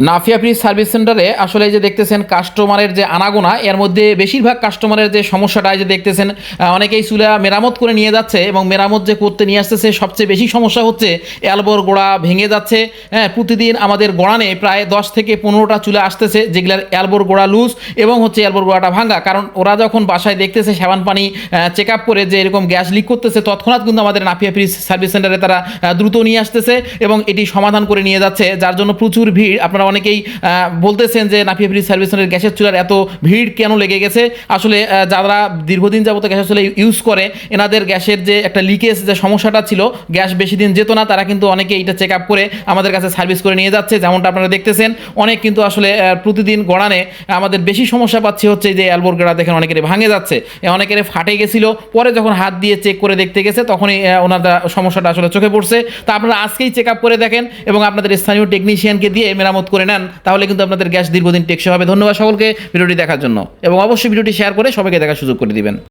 Nafia fridge service সেন্টারে আসলে যে দেখতেছেন কাস্টমারের যে আনাগোনা, এর মধ্যে বেশিরভাগ কাস্টমারের যে সমস্যাটা যে দেখতেছেন অনেকেই চুলা মেরামত করে নিয়ে যাচ্ছে এবং মেরামত যে করতে নিয়ে আসতেছে, সবচেয়ে বেশি সমস্যা হচ্ছে অ্যালবোর গোড়া ভেঙে যাচ্ছে। হ্যাঁ প্রতিদিন আমাদের গোড়ানে প্রায় দশ থেকে পনেরোটা চুলা আসতেছে, যেগুলার অ্যালবোর গোড়া লুজ এবং হচ্ছে অ্যালবোর গোড়াটা ভাঙা। কারণ ওরা যখন বাসায় দেখতেছে সাবান পানি চেক আপ করে যে এরকম গ্যাস লিক করতেছে, তৎক্ষণাৎ কিন্তু আমাদের নাফিয়া ফ্রিজ সার্ভিস সেন্টারে তারা দ্রুত নিয়ে আসতেছে এবং এটি সমাধান করে নিয়ে যাচ্ছে, যার জন্য প্রচুর ভিড়। আপনারা অনেকেই বলতেছেন যে নাফিয়া ফ্রিজ সার্ভিস সেন্টারের গ্যাসের চুলার এত ভিড় কেন লেগে গেছে? আসলে যারা দীর্ঘদিন যাবত গ্যাসের চুলা ইউজ করে, এনাদের গ্যাসের যে একটা লিকেজ যে সমস্যাটা ছিল, গ্যাস বেশি দিন যেত না, তারা কিন্তু অনেকে এটা চেক আপ করে আমাদের কাছে সার্ভিস করে নিয়ে যাচ্ছে, যেমনটা আপনারা দেখতেছেন। অনেক কিন্তু আসলে প্রতিদিন গড়ানে আমাদের বেশি সমস্যা পাচ্ছি হচ্ছে যে অ্যালবোর গড়া দেখেন অনেকের ভাঙে যাচ্ছে। অনেকের ফাটে গেছিল, পরে যখন হাত দিয়ে চেক করে দেখতে গেছে, তখনই ওনাদের সমস্যাটা আসলে চোখে পড়ছে। তা আপনারা আজকেই চেক আপ করে দেখেন এবং আপনাদের স্থানীয় টেকনিশিয়ানকে দিয়ে মেরামত করে নেন, তাহলে কিন্তু আপনাদের গ্যাস দীর্ঘদিন টেকসই হবে। ধন্যবাদ সকলকে ভিডিওটি দেখার জন্য। এবং অবশ্যই ভিডিওটি শেয়ার করে সবাইকে দেখার সুযোগ করে দিবেন।